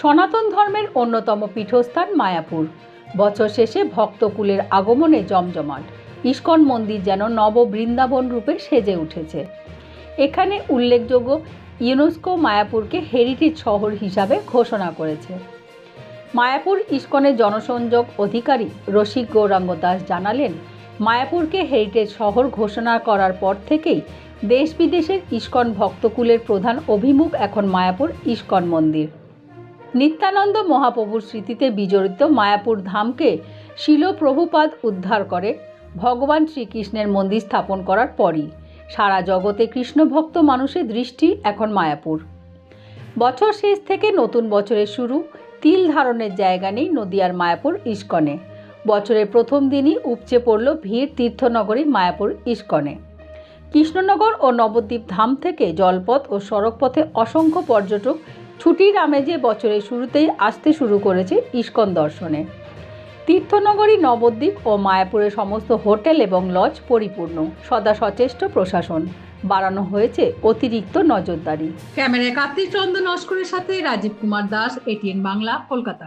সনাতন ধর্মের অন্যতম পীঠস্থান মায়াপুর। বছর শেষে ভক্তকুলের আগমনে জমজমাট। ইস্কন মন্দির যেন নব বৃন্দাবন রূপে সেজে উঠেছে। এখানে উল্লেখযোগ্য ইউনেস্কো মায়াপুরকে হেরিটেজ শহর হিসাবে ঘোষণা করেছে। মায়াপুর ইস্কনের জনসংযোগ অধিকারী রসিক গৌরাঙ্গ দাস জানালেন, মায়াপুরকে হেরিটেজ শহর ঘোষণা করার পর থেকেই দেশ বিদেশের ইস্কন ভক্তকুলের প্রধান অভিমুখ এখন মায়াপুর ইস্কন মন্দির। নিত্যানন্দ মহাপ্রভুর স্মৃতিতে বিজড়িত মায়াপুর ধামকে শিল প্রভুপাদ উদ্ধার করে ভগবান শ্রীকৃষ্ণের মন্দির স্থাপন করার পরই। সারা জগতে কৃষ্ণভক্ত মানুষের দৃষ্টি এখন মায়াপুর। বছর শেষ থেকে নতুন বছরের শুরু, তিল ধারণের জায়গা নেই নদিয়ার মায়াপুর ইস্কনে। বছরের প্রথম দিনই উপচে পড়ল ভিড় তীর্থনগরী মায়াপুর ইস্কনে। কৃষ্ণনগর ও নবদ্বীপ ধাম থেকে জলপথ ও সড়কপথে অসংখ্য পর্যটক ছুটির আমেজে বছরের শুরুতেই আসতে শুরু করেছে ইস্কন দর্শনে। তীর্থনগরী, নবদ্বীপ ও মায়াপুরের সমস্ত হোটেল এবং লজ পরিপূর্ণ। সদা সচেষ্ট প্রশাসন। বাড়ানো হয়েছে অতিরিক্ত নজরদারি। ক্যামেরায় কার্তিক চন্দ্র নস্করের সাথে রাজীব কুমার দাস, এটিএন বাংলা, কলকাতা।